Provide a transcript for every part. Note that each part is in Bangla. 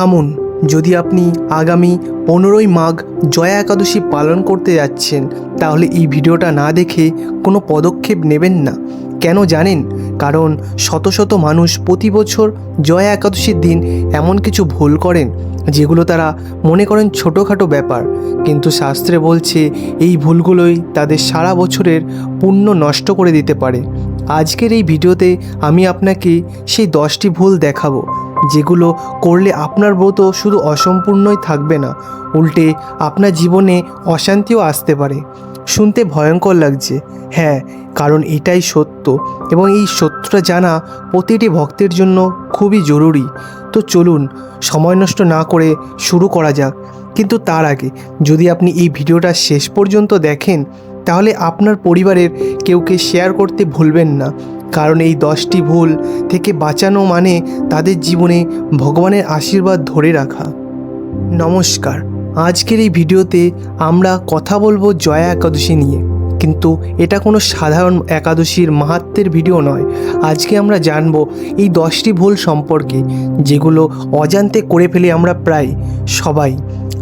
থামুন, যদি আপনি আগামী পনেরোই মাঘ জয়া একাদশী পালন করতে যাচ্ছেন, তাহলে এই ভিডিওটা না দেখে কোনো পদক্ষেপ নেবেন না। কেন জানেন? কারণ শত শত মানুষ প্রতি বছর জয়া একাদশীর দিন এমন কিছু ভুল করেন, যেগুলো তারা মনে করেন ছোটোখাটো ব্যাপার। কিন্তু শাস্ত্রে বলছে, এই ভুলগুলোই তাদের সারা বছরের পুণ্য নষ্ট করে দিতে পারে। আজকের এই ভিডিওতে আমি আপনাকে সেই দশটি ভুল দেখাবো। যেগুলো করলে আপনার ব্রত শুধু অসম্পূর্ণই থাকবে না, উল্টে আপনার জীবনে অশান্তিও আসতে পারে। শুনতে ভয়ঙ্কর লাগছে। হ্যাঁ কারণ এটাই সত্য এবং এই সত্যটা জানা প্রতিটি ভক্তের জন্য খুবই জরুরি। তো চলুন, সময় নষ্ট না করে শুরু করা যাক। কিন্তু তার আগে, যদি আপনি এই ভিডিওটা শেষ পর্যন্ত দেখেন, তাহলে আপনার পরিবারের কেউকে শেয়ার করতে ভুলবেন না। কারণ এই দশটি ভুল থেকে বাঁচানো মানে তাদের জীবনে ভগবানের আশীর্বাদ ধরে রাখা। নমস্কার। আজকের এই ভিডিওতে আমরা কথা বলব জয়া একাদশী নিয়ে। কিন্তু এটা কোনো সাধারণ একাদশীর মাহাত্মের ভিডিও নয়। আজকে আমরা জানব এই দশটি ভুল সম্পর্কে, যেগুলো অজান্তে করে ফেলি আমরা প্রায় সবাই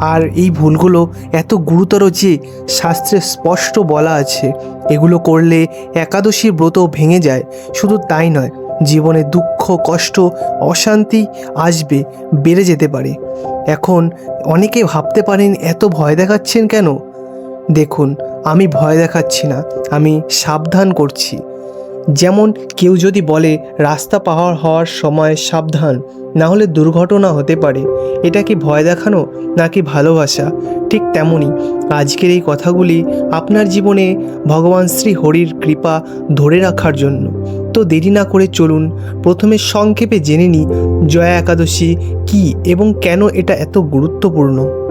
আর এই ভুলগুলো এত গুরুতর যে শাস্ত্রে স্পষ্ট বলা আছে, এগুলো করলে একাদশীর ব্রত ভেঙে যায়। শুধু তাই নয়, জীবনে দুঃখ, কষ্ট, অশান্তি আসবে, বেড়ে যেতে পারে। এখন অনেকে ভাবতে পারেন, এত ভয় দেখাচ্ছেন কেন? দেখুন, আমি ভয় দেখাচ্ছি না, আমি সাবধান করছি। যেমন কেউ যদি বলে, রাস্তা পাহাড় হওয়ার সময় সাবধান না হলে দুর্ঘটনা হতে পারে। এটা কি ভয় দেখানো, নাকি ভালোবাসা? ঠিক তেমনই। আজকের এই কথাগুলি আপনার জীবনে ভগবান শ্রী হরির কৃপা ধরে রাখার জন্য। তো দেরি না করে চলুন, প্রথমে সংক্ষেপে জেনে নিই, জয়া একাদশী কী এবং কেন এটা এত গুরুত্বপূর্ণ?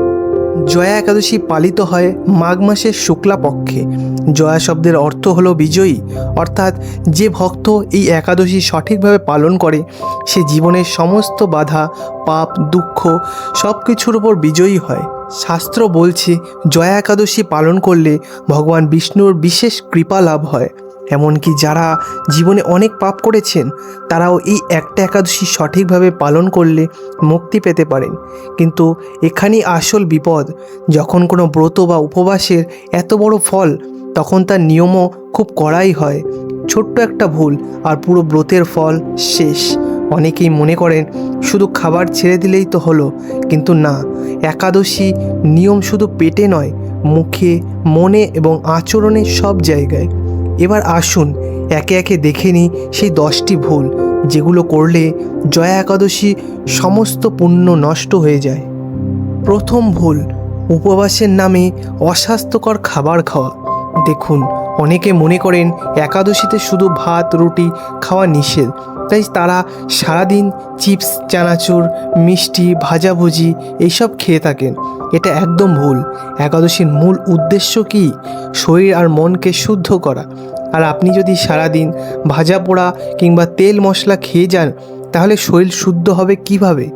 জয়া একাদশী পালিত হয় মাঘ মাসের শুক্লা পক্ষে। জয়া শব্দের অর্থ হলো বিজয়ী। অর্থাৎ যে ভক্ত এই একাদশী সঠিকভাবে পালন করে, সে জীবনের সমস্ত বাধা, পাপ, দুঃখ সব কিছুর উপর বিজয়ী হয়। শাস্ত্র বলছে, জয়া একাদশী পালন করলে ভগবান বিষ্ণুর বিশেষ কৃপা লাভ হয়। এমনকি যারা জীবনে অনেক পাপ করেছেন, তারাও এই একটা একাদশী সঠিকভাবে পালন করলে মুক্তি পেতে পারেন। কিন্তু এখানেই আসল বিপদ, যখন কোনো ব্রত বা উপবাসের এত বড় ফল তখন তার নিয়মও খুব কড়াই হয়। ছোট্ট একটা ভুল আর পুরো ব্রতের ফল শেষ। অনেকেই মনে করেন, শুধু খাবার ছেড়ে দিলেই তো হলো। কিন্তু না, একাদশী নিয়ম শুধু পেটে নয়, মুখে, মনে এবং আচরণে সব জায়গায়। এবার আসুন, একে একে দেখে নিই সেই দশটি ভুল, যেগুলো করলে জয়া একাদশী সমস্ত পুণ্য নষ্ট হয়ে যায়। প্রথম ভুল, উপবাসের নামে অস্বাস্থ্যকর খাবার খাওয়া। দেখুন, অনেকে মনে করেন একাদশীতে শুধু ভাত, রুটি খাওয়া নিষেধ। তাই তারা সারাদিন চিপস, চানাচুর, মিষ্টি, ভাজাভুজি এইসব খেয়ে থাকেন। এটা একদম ভুল। একাদশীর মূল উদ্দেশ্য কি? শরীর আর মনকে শুদ্ধ করা। আর আপনি যদি সারাদিন ভাজা পোড়া কিংবা তেল মশলা খেয়ে যান, তাহলে শরীর শুদ্ধ হবে কীভাবে?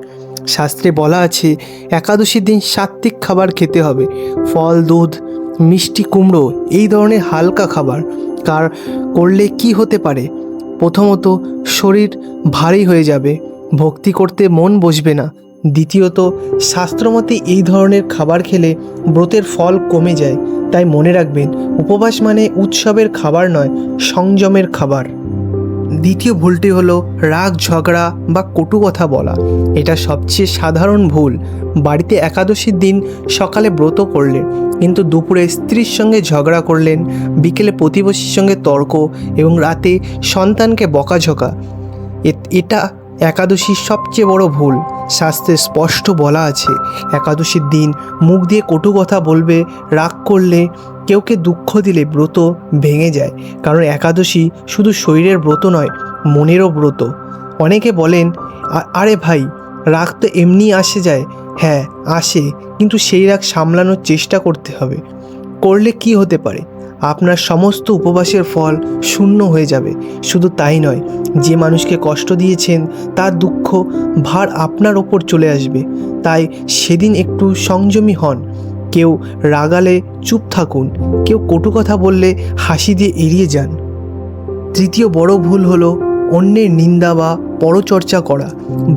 শাস্ত্রে বলা আছে, একাদশীর দিন সাত্ত্বিক খাবার খেতে হবে। ফল, দুধ মিষ্টি কুমড়ো, এই ধরনের হালকা খাবার। কার করলে কি হতে পারে? প্রথমত, শরীর ভারী হয়ে যাবে। ভক্তি করতে মন বসবে না। দ্বিতীয়ত, শাস্ত্রমতে এই ধরনের খাবার খেলে ব্রতের ফল কমে যায়। তাই মনে রাখবেন, উপবাস মানে উৎসবের খাবার নয়, সংযমের খাবার। দ্বিতীয় ভুলটি হলো রাগ, ঝগড়া বা কটু কথা বলা। এটা সবচেয়ে সাধারণ ভুল। বাড়িতে একাদশীর দিন সকালে ব্রত করলেন, কিন্তু দুপুরে স্ত্রীর সঙ্গে ঝগড়া করলেন, বিকেলে প্রতিবেশীর সঙ্গে তর্ক এবং রাতে সন্তানকে বকাঝকা। এটা একাদশীর সবচেয়ে বড় ভুল। শাস্ত্রে স্পষ্ট বলা আছে, একাদশীর দিন মুখ দিয়ে কটু কথা বলবে, রাগ করলে কেউকে দুঃখ দিলে ব্রত ভেঙে যায়, কারণ একাদশী শুধু শরীরের ব্রত নয়, মনেরও ব্রত। অনেকে বলেন আরে ভাই, রাগ তো এমনি আসে যায়। হ্যাঁ আসে, কিন্তু সেই রাগ সামলানোর চেষ্টা করতে হবে। করলে কি হতে পারে? আপনার সমস্ত উপবাসের ফল শূন্য হয়ে যাবে। শুধু তাই নয়, যে মানুষকে কষ্ট দিয়েছেন, তার দুঃখ, ভার আপনার ওপর চলে আসবে। তাই সেদিন একটু সংযমী হন। কেউ রাগালে চুপ থাকুন, কেউ কটু কথা বললে হাসি দিয়ে এড়িয়ে যান। তৃতীয় বড় ভুল হলো অন্যের নিন্দা বা পরচর্চা করা।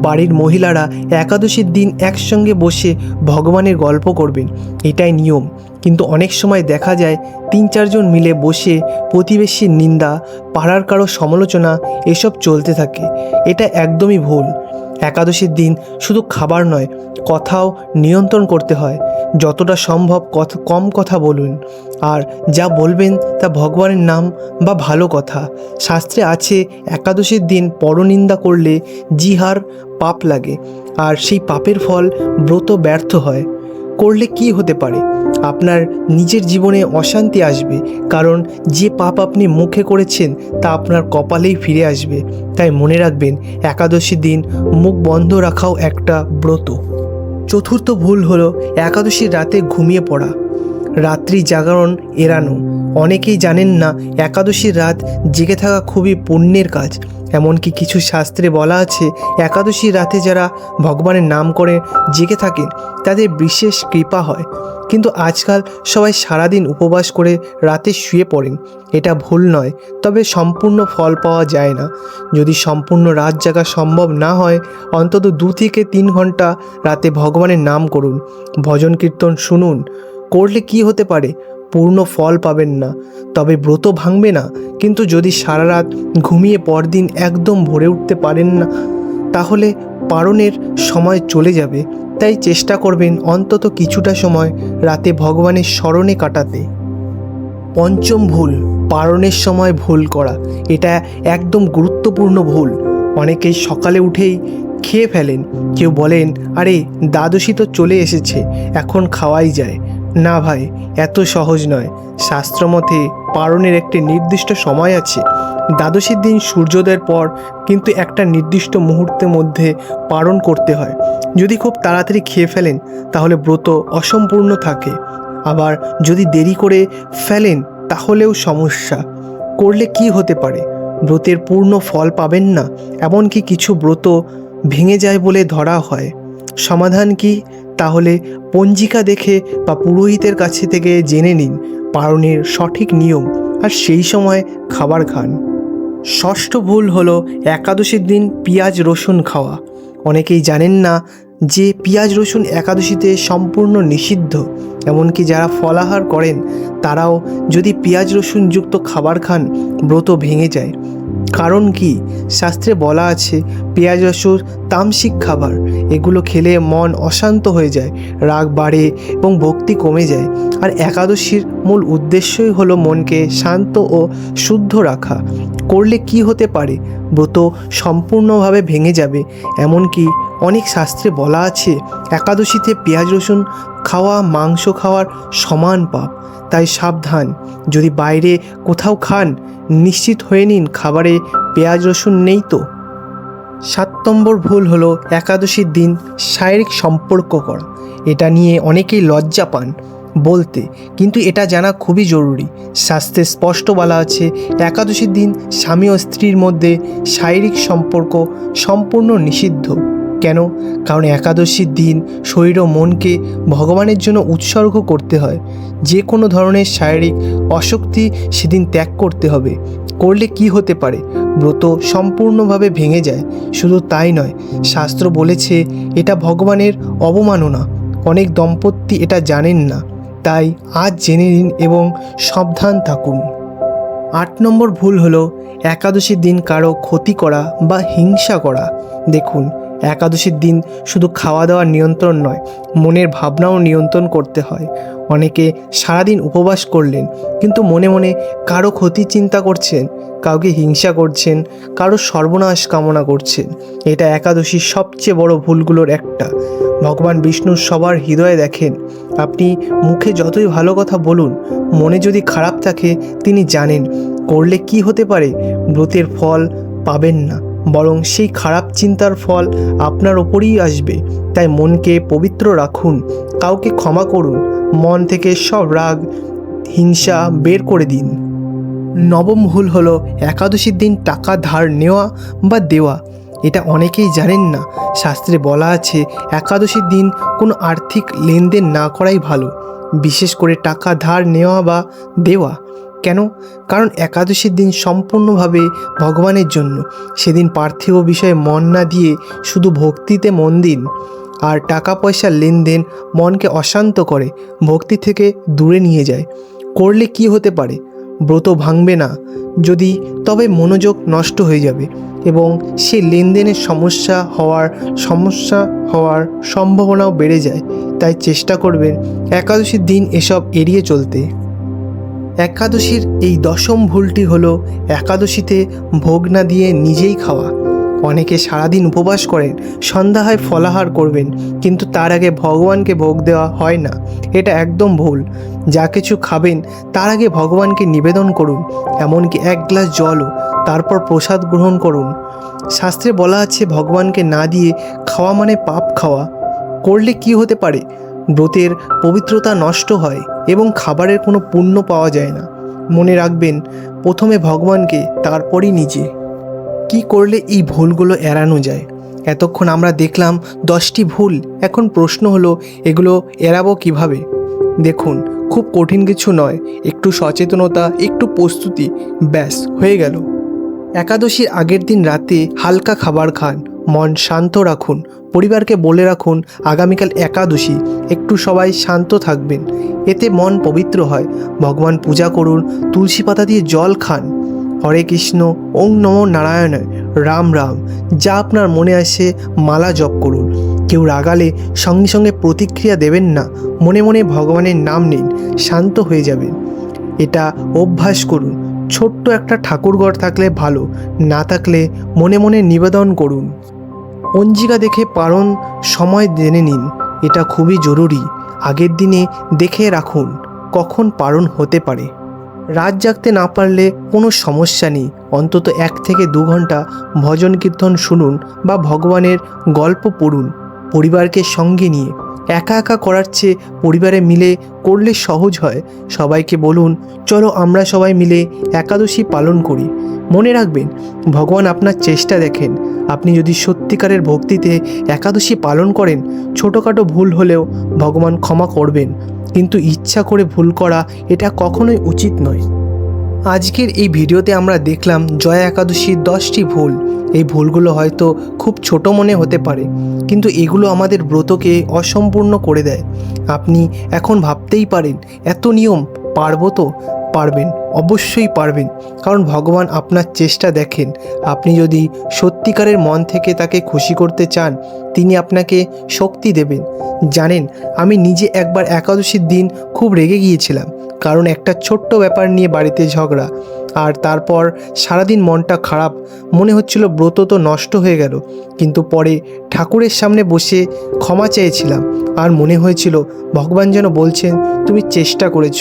বাড়ির মহিলারা একাদশীর দিন একসঙ্গে বসে ভগবানের গল্প করবেন, এটাই নিয়ম। কিন্তু অনেক সময় দেখা যায় তিন চারজন মিলে বসে প্রতিবেশীর নিন্দা, পাড়ার কারও সমালোচনা, এসব চলতে থাকে। এটা একদমই ভুল। একাদশীর দিন শুধু খাবার নয়, কথাও নিয়ন্ত্রণ করতে হয়। যতটা সম্ভব কথ কম কথা বলুন। আর যা বলবেন তা ভগবানের নাম বা ভালো কথা। শাস্ত্রে আছে, একাদশীর দিন পরনিন্দা করলে জিহার পাপ লাগে। আর সেই পাপের ফল ব্রত ব্যর্থ হয়। করলে কি হতে পারে? আপনার নিজের জীবনে অশান্তি আসবে, কারণ যে পাপ আপনি মুখে করেছেন তা আপনার কপালেই ফিরে আসবে। তাই মনে রাখবেন, একাদশী দিন মুখ বন্ধ রাখাও একটা ব্রত। চতুর্থ ভুল হলো একাদশীর রাতে ঘুমিয়ে পড়া। রাত্রি জাগরণ এড়ানো। অনেকেই জানেন না একাদশীর রাত জেগে থাকা খুবই পুণ্যের কাজ। এমনকি কিছু শাস্ত্রে বলা আছে একাদশীর রাতে যারা ভগবানের নাম করে জেগে থাকেন, তাদের বিশেষ কৃপা হয়। কিন্তু আজকাল সবাই সারাদিন উপবাস করে রাতে শুয়ে পড়েন। এটা ভুল নয়, তবে সম্পূর্ণ ফল পাওয়া যায় না। যদি সম্পূর্ণ রাত জাগা সম্ভব না হয়, অন্তত দু থেকে তিন ঘণ্টা রাতে ভগবানের নাম করুন। ভজন কীর্তন শুনুন। করলে কি হতে পারে? পূর্ণ ফল পাবেন না। তবে ব্রত ভাঙবে না, কিন্তু যদি সারা রাত ঘুমিয়ে পরদিন একদম ভরে উঠতে পারেন না, তাহলে পারণের সময় চলে যাবে। তাই চেষ্টা করবেন অন্তত কিছুটা সময় রাতে ভগবানের স্মরণে কাটাতে। পঞ্চম ভুল, পারণের সময় ভুল করা। এটা একদম গুরুত্বপূর্ণ ভুল। অনেকেই সকালে উঠেই খেয়ে ফেলেন। কেউ বলেন, আরে, দ্বাদশী তো চলে এসেছে, এখন খাওয়াই যায়। না ভাই, এত সহজ নয়। শাস্ত্রমতে পারণের একটি নির্দিষ্ট সময় আছে। দ্বাদশীর দিন সূর্যোদয়ের পর কিন্তু একটা নির্দিষ্ট মুহূর্তের মধ্যে পারণ করতে হয়। যদি খুব তাড়াতাড়ি খেয়ে ফেলেন, তাহলে ব্রত অসম্পূর্ণ থাকে। আবার যদি দেরি করে ফেলেন, তাহলেও সমস্যা। করলে কি হতে পারে? ব্রতের পূর্ণ ফল পাবেন না, এমনকি কিছু ব্রত ভেঙে যায় বলে ধরা হয়। সমাধান কি? তাহলে পঞ্জিকা দেখে বা পুরোহিতের কাছে থেকে জেনে নিন পালনের সঠিক নিয়ম আর সেই সময় খাবার খান। ষষ্ঠ ভুল হলো একাদশীর দিন পেঁয়াজ রসুন খাওয়া। অনেকেই জানেন না যে পেঁয়াজ রসুন একাদশীতে সম্পূর্ণ নিষিদ্ধ, এমনকি যারা ফলাহার করেন, তারাও যদি পেঁয়াজ রসুন যুক্ত খাবার খান, ব্রত ভেঙে যায়। কারণ কি? শাস্ত্রে বলা আছে, পেঁয়াজ, রসুন, তামসিক খাবার, এগুলো খেলে মন অশান্ত হয়ে যায়, রাগ বাড়ে এবং ভক্তি কমে যায়। আর একাদশীর মূল উদ্দেশ্যই হলো মনকে শান্ত ও শুদ্ধ রাখা। করলে কি হতে পারে? ব্রত সম্পূর্ণভাবে ভেঙে যাবে। এমনকি অনেক শাস্ত্রে বলা আছে, একাদশীতে পেঁয়াজ, রসুন খাওয়া, মাংস খাওয়ার সমান পাপ। তাই সাবধান, যদি বাইরে কোথাও খান, নিশ্চিত হয়ে নিন, খাবারে পেঁয়াজ রসুন নেই তো। সাত নম্বর ভুল হলো একাদশীর দিন শারীরিক সম্পর্ক করা। এটা নিয়ে অনেকেই লজ্জা পান বলতে, কিন্তু এটা জানা খুবই জরুরি। শাস্ত্রে স্পষ্ট বলা আছে, একাদশীর দিন স্বামী ও স্ত্রীর মধ্যে শারীরিক সম্পর্ক সম্পূর্ণ নিষিদ্ধ। কেন? কারণ একাদশীর দিন শরীর ও মনকে ভগবানের জন্য উৎসর্গ করতে হয়। যে কোনো ধরনের শারীরিক অশক্তি সেদিন ত্যাগ করতে হবে। করলে কি হতে পারে? ব্রত সম্পূর্ণভাবে ভেঙে যায়। শুধু তাই নয়, শাস্ত্র বলেছে, এটা ভগবানের অবমাননা। অনেক দম্পতি এটা জানেন না। তাই আজ জেনে নিন এবং সাবধান থাকুন। আট নম্বর ভুল হলো, একাদশীর দিন কারও ক্ষতি করা বা হিংসা করা। দেখুন একাদশীর দিন শুধু খাওয়া দাওয়ার নিয়ন্ত্রণ নয়, মনের ভাবনাও নিয়ন্ত্রণ করতে হয়। অনেকে সারাদিন উপবাস করলেন, কিন্তু মনে মনে কারও ক্ষতি চিন্তা করছেন, কাউকে হিংসা করছেন, কারও সর্বনাশ কামনা করছেন। এটা একাদশীর সবচেয়ে বড় ভুলগুলোর একটা। ভগবান বিষ্ণু সবার হৃদয়ে দেখেন, আপনি মুখে যতই ভালো কথা বলুন, মনে যদি খারাপ থাকে, তিনি জানেন, করলে কি হতে পারে, ব্রতের ফল পাবেন না। বরং সেই খারাপ চিন্তার ফল আপনার ওপরেই আসবে। তাই মনকে পবিত্র রাখুন, কাউকে ক্ষমা করুন, মন থেকে সব রাগ, হিংসা বের করে দিন। নবম ভুল হলো একাদশীর দিন টাকা ধার নেওয়া বা দেওয়া। এটা অনেকেই জানেন না। শাস্ত্রে বলা আছে, একাদশীর দিন কোনো আর্থিক লেনদেন না করাই ভালো। বিশেষ করে টাকা ধার নেওয়া বা দেওয়া। কেন? কারণ একাদশীর দিন সম্পূর্ণভাবে ভগবানের জন্য। সেদিন পার্থিব বিষয়ে মন না দিয়ে শুধু ভক্তিতে মন দিন। আর টাকা পয়সার লেনদেন মনকে অশান্ত করে, ভক্তি থেকে দূরে নিয়ে যায়। করলে কি হতে পারে? ব্রত ভাঙবে না। যদি, তবে মনোযোগ নষ্ট হয়ে যাবে। এবং সে লেনদেনের সমস্যা হওয়ার সমস্যা হওয়ার সম্ভাবনাও বেড়ে যায়। তাই চেষ্টা করবেন একাদশীর দিন এসব এড়িয়ে চলতে। একাদশীর এই দশম ভুলটি হলো একাদশীতে ভোগ না দিয়ে নিজেই খাওয়া। অনেকে সারাদিন উপবাস করেন সন্ধ্যা হয় ফলাহার করবেন, কিন্তু তার আগে ভগবানকে ভোগ দেওয়া হয় না। এটা একদম ভুল। যা কিছু খাবেন, তার আগে ভগবানকে নিবেদন করুন, এমনকি এক গ্লাস জলও, তারপর প্রসাদ গ্রহণ করুন। শাস্ত্রে বলা আছে, ভগবানকে না দিয়ে খাওয়া মানে পাপ খাওয়া। করলে কি হতে পারে? ব্রতের পবিত্রতা নষ্ট হয় এবং খাবারের কোনো পুণ্য পাওয়া যায় না। মনে রাখবেন, প্রথমে ভগবানকে, তারপরই নিজে। কি করলে এই ভুলগুলো এড়ানো যায়? এতক্ষণ আমরা দেখলাম দশটি ভুল। এখন প্রশ্ন হলো, এগুলো এড়াবো কীভাবে? দেখুন, খুব কঠিন কিছু নয়। একটু সচেতনতা, একটু প্রস্তুতি, ব্যাস, হয়ে গেল। একাদশীর আগের দিন রাতে হালকা খাবার খান। মন শান্ত রাখুন। পরিবারকে বলে রাখুন, আগামীকাল একাদশী। একটু সবাই শান্ত থাকবেন। এতে মন পবিত্র হয়। ভগবান পূজা করুন, তুলসী পাতা দিয়ে জল খান। হরে কৃষ্ণ, ওং নম নারায়ণায় রাম রাম। যা আপনার মনে আসে, মালা জপ করুন। কেউ রাগালে সঙ্গে সঙ্গে প্রতিক্রিয়া দেবেন না। মনে মনে ভগবানের নাম নিন, শান্ত হয়ে যাবেন। এটা অভ্যাস করুন। ছোট্ট একটা ঠাকুরঘর থাকলে ভালো, না থাকলে মনে মনে নিবেদন করুন। পঞ্জিকা দেখে পারণ সময় জেনে নিন, এটা খুবই জরুরি। আগের দিনে দেখে রাখুন কখন পারণ হতে পারে। রাত জাগতে না পারলে কোনো সমস্যা নেই। অন্তত এক থেকে দু ঘণ্টা ভজন কীর্তন শুনুন বা ভগবানের গল্প পড়ুন, পরিবারকে সঙ্গে নিয়ে। একা একা করার চেয়ে পরিবারে মিলে করলে সহজ হয়। সবাইকে বলুন, চলো আমরা সবাই মিলে একাদশী পালন করি। মনে রাখবেন, ভগবান আপনার চেষ্টা দেখেন। আপনি যদি সত্যিকারের ভক্তিতে একাদশী পালন করেন, ছোটোখাটো ভুল হলেও ভগবান ক্ষমা করবেন। কিন্তু ইচ্ছা করে ভুল করা এটা কখনোই উচিত নয়। আজকের এই ভিডিওতে আমরা দেখলাম জয়া একাদশীর দশটি ভুল। এই ভুলগুলো হয়তো খুব ছোট মনে হতে পারে, কিন্তু এগুলো আমাদের ব্রতকে অসম্পূর্ণ করে দেয়। আপনি এখন ভাবতেই পারেন, এত নিয়ম পারব তো? পারবেন, অবশ্যই পারবেন। কারণ ভগবান আপনার চেষ্টা দেখেন। আপনি যদি সত্যিকারের মন থেকে তাকে খুশি করতে চান, তিনি আপনাকে শক্তি দেবেন। জানেন, আমি নিজে একবার একাদশীর দিন খুব রেগে গিয়েছিলাম। কারণ একটা ছোট্ট ব্যাপার নিয়ে বাড়িতে ঝগড়া। আর তারপর সারাদিন মনটা খারাপ, মনে হচ্ছিল ব্রত তো নষ্ট হয়ে গেল, কিন্তু পরে ঠাকুরের সামনে বসে ক্ষমা চেয়েছিলাম আর মনে হয়েছিল ভগবান যেন বলছেন, তুমি চেষ্টা করেছ,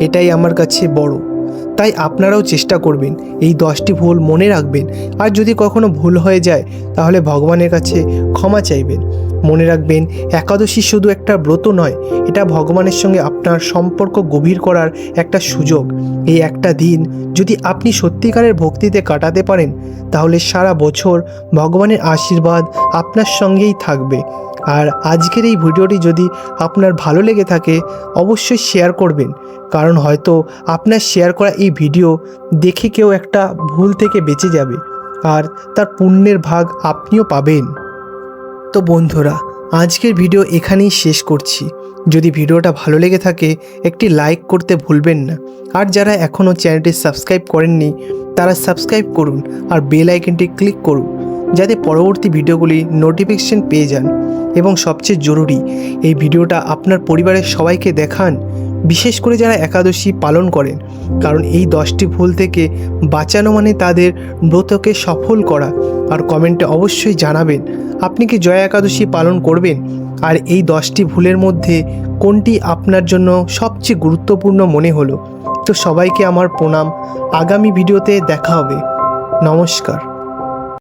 এটাই আমার কাছে বড়। তাই আপনারাও চেষ্টা করবেন, এই দশটি ভুল মনে রাখবেন। আর যদি কখনো ভুল হয়ে যায়, তাহলে ভগবানের কাছে ক্ষমা চাইবেন। মনে রাখবেন, একাদশী শুধু একটা ব্রত নয়, এটা ভগবানের সঙ্গে আপনার সম্পর্ক গভীর করার একটা সুযোগ। এই একটা দিন যদি আপনি সত্যিকারের ভক্তিতে কাটাতে পারেন, তাহলে সারা বছর ভগবানের আশীর্বাদ আপনার সঙ্গেই থাকবে। আর আজকের এই ভিডিওটি যদি আপনার ভালো লেগে থাকে, অবশ্যই শেয়ার করবেন। কারণ হয়তো আপনার শেয়ার করা এই ভিডিও দেখে কেউ একটা ভুল থেকে বেঁচে যাবে আর তার পুণ্যের ভাগ আপনিও পাবেন। তো বন্ধুরা, আজকের ভিডিও এখানেই শেষ করছি। যদি ভিডিওটা ভালো লেগে থাকে, একটি লাইক করতে ভুলবেন না। আর যারা এখনও চ্যানেলটি সাবস্ক্রাইব করেননি, তারা সাবস্ক্রাইব করুন আর বেল আইকনটি ক্লিক করুন। যাতে পরবর্তী ভিডিওগুলি নোটিফিকেশন পেয়ে যান এবং সবচেয়ে জরুরি, এই ভিডিওটা আপনার পরিবারের সবাইকে দেখান, বিশেষ করে যারা একাদশী পালন করেন, কারণ এই দশটি ভুল থেকে বাঁচানো মানে তাদের ব্রতকে সফল করা। আর কমেন্টে অবশ্যই জানাবেন, আপনি কি জয়া একাদশী পালন করবেন? আর এই দশটি ভুলের মধ্যে কোনটি আপনার জন্য সবচেয়ে গুরুত্বপূর্ণ মনে হলো? তো সবাইকে আমার প্রণাম, আগামী ভিডিওতে দেখা হবে। নমস্কার।